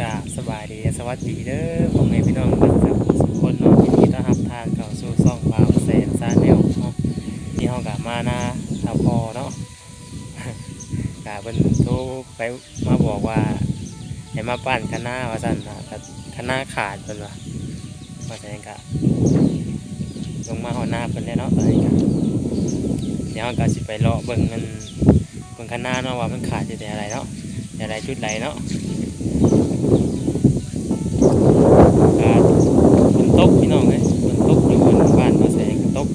กราสบายดีสวัสดีเด้อผมเองพี่น้องทุกคนเนาะยินดีต้อนรับทางเข้าสู่ซ่องบ่าวแสนซาแนลเนาะที่เฮากลับมานะทาพอเนาะกาเพิ่นโทรไปมาบอกว่าให้มาปั้นคณะว่าซั่นนะแต่คณะขาดเพิ่นว่าว่าซั่นก็ลงมาหอหน้าเพิ่นแล้วเนาะตอนนี้ก็เดี๋ยวเราก็สิไปเลาะเบิ่งมันเบิ่งคณะเนาะว่ามันขาดอยู่แต่อะไรเนาะแต่อะไรจุดไหนเนาะ อ่าฝนตกพี่น้องเอ้ยฝนตกอยู่บนบ้านมาแสงตก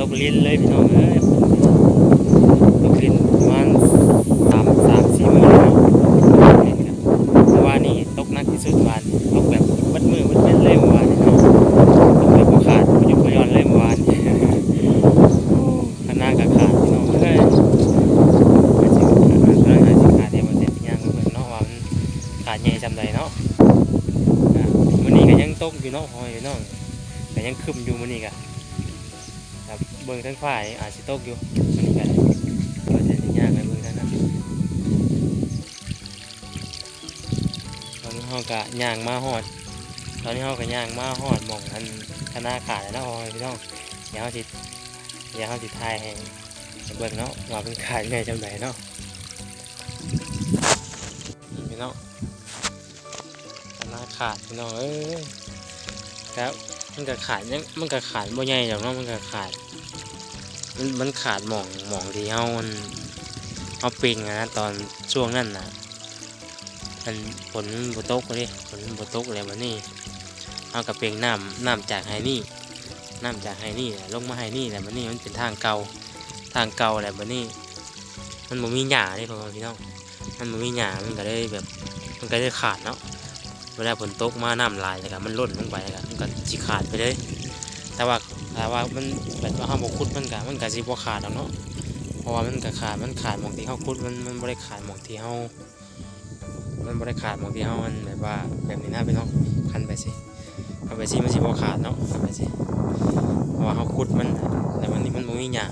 ตก ลิ้นเลยพี่น้องเอ้ยตกลิ้นประมาณสามสามสี่มือแล้วเนาะเพราะว่านี่ตกหนักที่สุดวานตกแบบวัดมือวัดเป็นเลยเมื่อวานเนาะตกแบบขาดบ่หยุบ่หย่อนเลยเมื่อวานขนาดกับขาดพี่น้องเอ้ยขาดเทียมเสร็จย่างไปเบิ่งเนาะว่าขาดใหญ่จำใดเนาะอะมื้อนี้ก็ยังตกอยู่เนาะหอยพี่น้องก็ยังคึมอยู่มื้อนี้ก็ ครับเบิ่งทั้งฝ่ายอาจสิตกอยู่มื้อนี้ก็ก็จะยากไปเบิ่งทั้งนั้นตอนนี้เฮาก็ย่างมาฮอด ตอนนี้เฮาก็ย่างมาฮอดหม่องอันคณะขาดแล้วเนะหอพี่น้องเดี๋ยวเฮาสิเดี๋ยวเฮาสิถ่ายให้ให้เบิ่งเนาะว่าเป็นขาดไงจำไดเนาะพี่น้องหน้าขาดพี่น้องเอ้ยครับ มันก็ขาดยังมันก็ขาดบ่ใหญ่หรอกเนาะมันก็ขาด มันมันขาดหมองหมองที่เฮามันเฮาปิงนะ ตอนช่วงนั้นน่ะมันฝนบ่ตกเลยฝนบ่ตกเลยวันนี้เฮากับเปิงน้ำน้ำจากไฮนี่น้ำจากไฮนี่ลงมาไฮนี่แหละวันนี้มันเป็นทางเก่าทางเก่าแหละวันนี้มันบ่มีหญ้าเลยพ่อพี่น้องมันบ่มีหญ้ามันก็เลยแบบ มันก็เลยขาดเนาะ เวลาฝนตกมาน้ำลายเลยครับมันล่นลงไปเลยครับมันก็สิขาดไปเลย แต่ว่าแต่ว่ามันแบบว่าห้ามบกคุดมันก็มันก็สิบ่ขาดหรอกเนาะเพราะว่ามันก็ขาดมันขาดหมองที่เฮาคุดมันมันบ่ได้ขาดหมองที่เฮามันบ่ได้ขาดหมองที่เฮามันแบบว่าแบบนี้นะพี่น้องคันไปสิคันไปสิมันสิบ่ขาดเนาะคันไปสิเพราะว่าเฮาคุดมันแต่วันนี้มันบ่มีหญ้า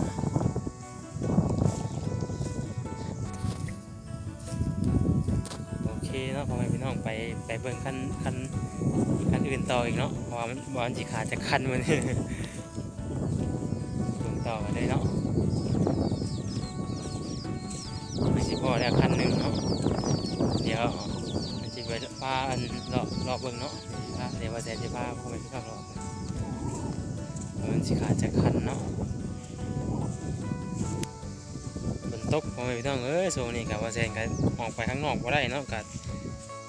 ไปไปเบิ่งคันคันคันอื่นต่ออีกเนาะเพราะว่ามันบอันสิขาดจากคันมันเบิ่งต่อกันเลยเนาะไม่สิพอแล้วคันหนึ่งเนาะเดี๋ยวมันสิไปพาอันรอบรอบเบิ่งเนาะเดี๋ยวว่าแต่จะพาพ่อแม่พี่น้องรอบมันสิขาดจากคันเนาะฝนตกพ่อแม่พี่น้องเอ้ยโซนนี้กับว่าแซงกันออกไปข้างนอกบ่ได้เนาะกั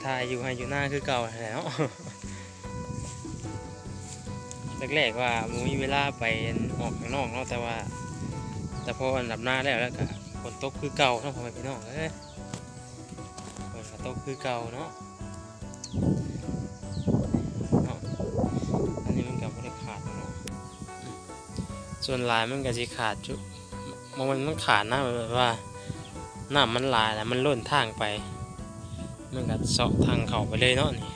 ถ่ายอยู่ให้อยู่หน้าคือเก่าแล้วแรกๆว่ามึมีเวลาไปออกข้างนอกเนาะแต่ว่า แต่พออันดับหน้าแล้วแล้วก็ฝนตกคือเก่าเนาะพ่อแม่พี่น้องเอ้ยฝนตกคือเก่าเนาะอันนี้มันก็บ่ได้ขาดเนาะส่วนลายมันก็สิขาดจุมันมันมันขาดนะแบบว่าน้ำมันลายแล้วมันล่นทางไป มันก็เสาะทางเขาไปเลยเนาะนี่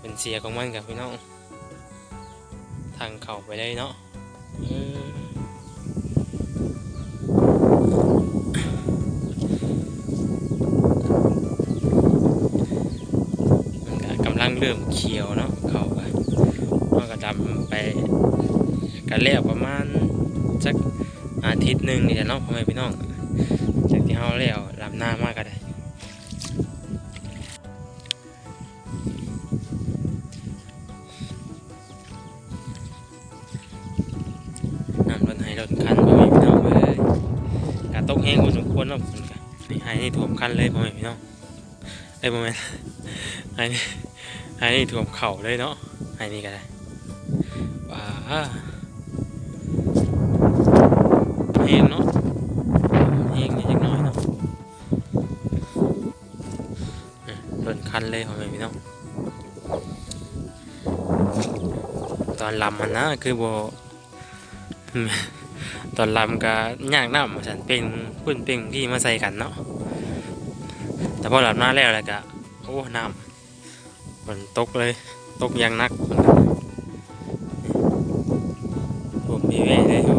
เป็นเสียของมันกับพี่น้อง ทางเขาไปเลยเนาะมันก็กำลังเริ่มเขียวเนาะเขาไปมันก็ดำไปกันแล้วประมาณสักอาทิตย์หนึ่งนี่แหละเนาะพ่อแม่พี่น้องจากที่เขาแล้วลำหน้ามากก็ได้ น้ำรถไห้รถคันพ่อแม่พี่น้องเลยกาตกแห้งพอสมควรเนาะฝนกะนี่ไห้นี่ท่วมคันเลยพ่อแม่พี่น้องเอ้พ่อแม่ไห้นี่ไห้นี่ท่วมเข่าเลยเนาะไห้นี่ก็ได้ว้าแห้งเนาะแห้งนิดน่อยเนาะอืมรถคันเลยพ่อแม่พี่น้องตอนลำมันนะคือโบ ตอนลำก็ยากน้ำฉันเป็นพุ่นเป็นที่มาใส่กันเนาะแต่พอหลับหน้าแล้วแล้วก็โอ้น้ำฝนตกเลยตกอยังนักผมมีแว่เลยโอ้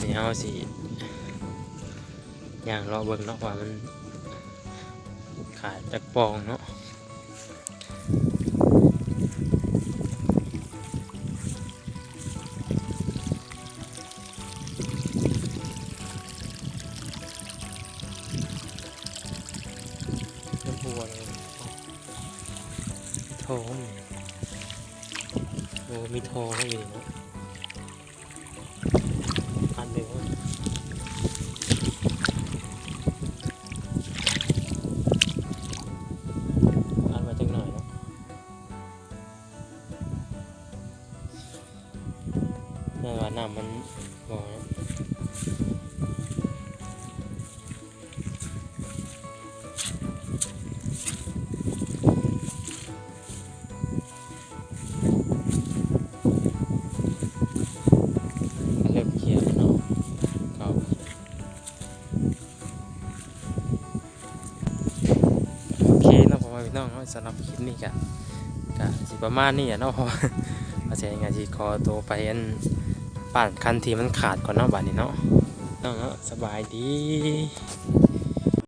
นี่เอาสิอย่างรอเบิ่งเนาะว่ามันขาดจากปองเนาะ วเลยโทมโอ้มีโทให้อยู่เนาะอันเดียวอันมาจังหน่อยเนาะแม่ว่าน้ำมันบ่เนะ สำหรับคลิปนี้ก็ก็สิประมาณนี้อะเนาะเพราะว่าอาจารย์งานจีขอตัวไปอันปั่นคันที่มันขาดก่อนเนาะบัดนี้เนาะเนาะเนาะสบายดี